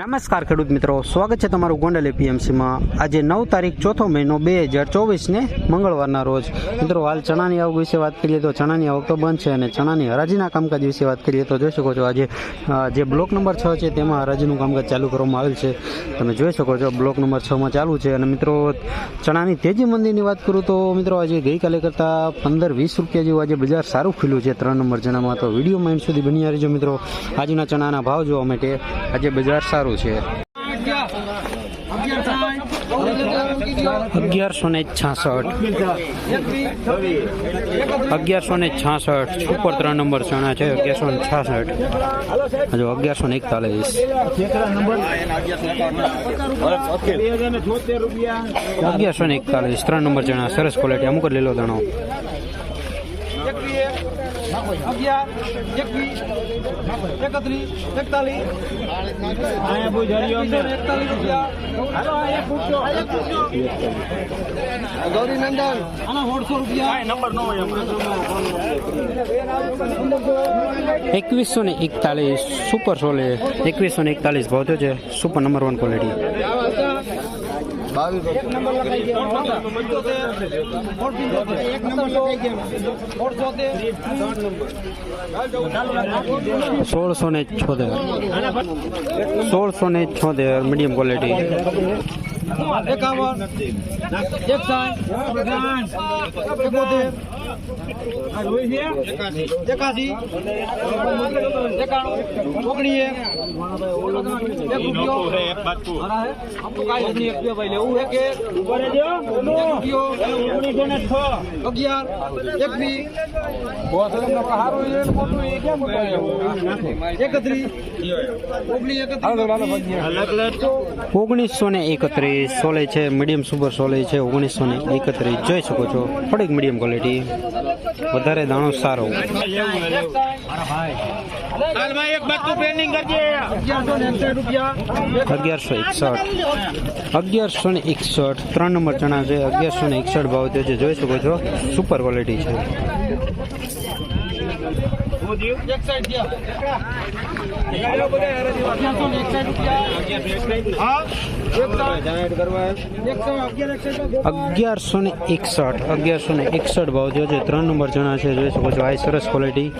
નમસ્કાર ખેડૂત મિત્રો, સ્વાગત છે તમારું ગોંડલ એપીએમસીમાં આજે નવ તારીખ ચોથો મહિનો બે હજાર ચોવીસને મંગળવારના રોજ. મિત્રો, હાલ ચણાની આવક વિશે વાત કરીએ તો ચણાની આવક તો બંધ છે અને ચણાની હરાજીના કામકાજ વિશે વાત કરીએ તો જોઈ શકો છો આજે જે બ્લોક નંબર છ છે તેમાં હરાજીનું કામકાજ ચાલુ કરવામાં આવેલ છે. તમે જોઈ શકો છો બ્લોક નંબર છમાં ચાલુ છે અને મિત્રો, ચણાની તેજી મંદીની વાત કરું તો મિત્રો, આજે ગઈકાલે કરતાં પંદર વીસ રૂપિયા જેવું આજે બજાર સારું ખુલ્યું છે. ત્રણ નંબર ચણામાં તો વીડિયો માઇન્ડ સુધી બની રહેજો મિત્રો. આજના ચણાના ભાવ જોવા માટે આજે બજાર સારું છે. અગિયારસો ને છાસઠ. અગિયારસો ને છાસઠ. સુપર ત્રણ નંબર ચણા છે, અગિયારસો ને છાસઠ. હજુ અગિયારસો ને એકતાલીસ. અગિયારસો ને એકતાલીસ. ત્રણ નંબર ચણા સરસ ક્વોલિટી અમુક લીલો દાણો. એકત્રીસ એકતાલીસ એકતાલીસ રૂપિયા ગૌરી નંદન આના સોળસો રૂપિયા એકવીસો ને એકતાલીસ સુપર સોલે એકવીસો ને એકતાલીસ ભાવ છે સુપર નંબર વન ક્વોલિટી એક નંબર લખાઈ ગયા એક નંબર લખાઈ ગયા સોળસો ને છોતેર. સોળસો ને છોતેર મીડિયમ ક્વોલિટી એકાવન, એકસાઠ એકોતેર. ઓગણીસો ને એકત્રીસ સોલે છે મીડિયમ સુપર સોલે છે, ઓગણીસો ને એકત્રીસ. જોઈ શકો છો, થોડીક મીડિયમ ક્વોલિટી વધારે દાણો સારો. અગિયારસો એકસઠ. અગિયારસો ને એકસઠ. ત્રણ નંબર ચણા છે. અગિયારસો ને એકસઠ ભાવ થયો જે જોઈ શકો છો. સુપર ક્વોલિટી છે. અગિયારસો ને એકસાઠ, અગિયારસો ને એકસઠ ભાવ થયો છે. ત્રણ નંબર જણા છે. જોઈ શકો છો આ સરસ ક્વોલિટી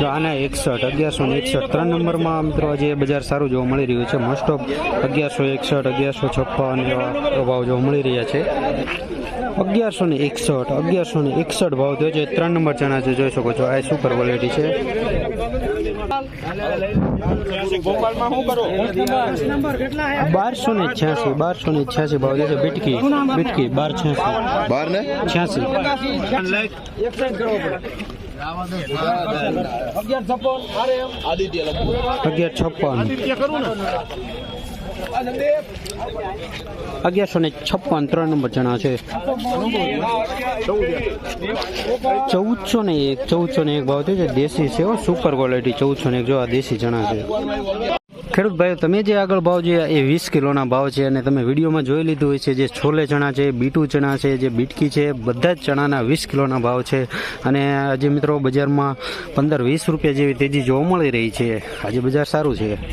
જો આના એકસઠ, અગિયારસો ને એકસઠ, ત્રણ નંબરમાં મિત્રો આજે બજાર સારું જોવા મળી રહ્યું છે. મોસ્ટ ઓફ અગિયારસો એકસઠ, અગિયારસો છપ્પન એવા ભાવ જોવા મળી રહ્યા છે. અગિયારસો ને એકસઠ, અગિયારસો ને એકસઠ ભાવ થયો છે. ત્રણ નંબર ચણા છે, જોઈ શકો છો. આ સુપર ક્વોલિટી છે. બારસો ને છ્યાસી બારસો ને છ્યાસી ભાવ થયો છે બીટકી બીટકી બાર છ્યાસી. બાર ને છ્યાસી. અગિયાર છપ્પન. અગિયારસો ને છપ્પન ત્રણ નંબર જણા છે. ચૌદસો ને એક ચૌદસો ને એક ભાવ થયો છે. દેશી છે હો, સુપર ક્વોલિટી ચૌદસો ને જો આ દેશી ચણા છે. ખેડૂત ભાઈઓ, તમે જે આગળ ભાવ છે એ વીસ કિલોના ભાવ છે અને તમે વિડીયોમાં જોઈ લીધું હોય છે જે છોલે ચણા છે, બીટુ ચણા છે, જે બીટકી છે, બધા જ ચણાના વીસ કિલોના ભાવ છે. અને આજે મિત્રો બજારમાં પંદર વીસ રૂપિયા જેવી તેજી જોવા મળી રહી છે. આજે બજાર સારું છે.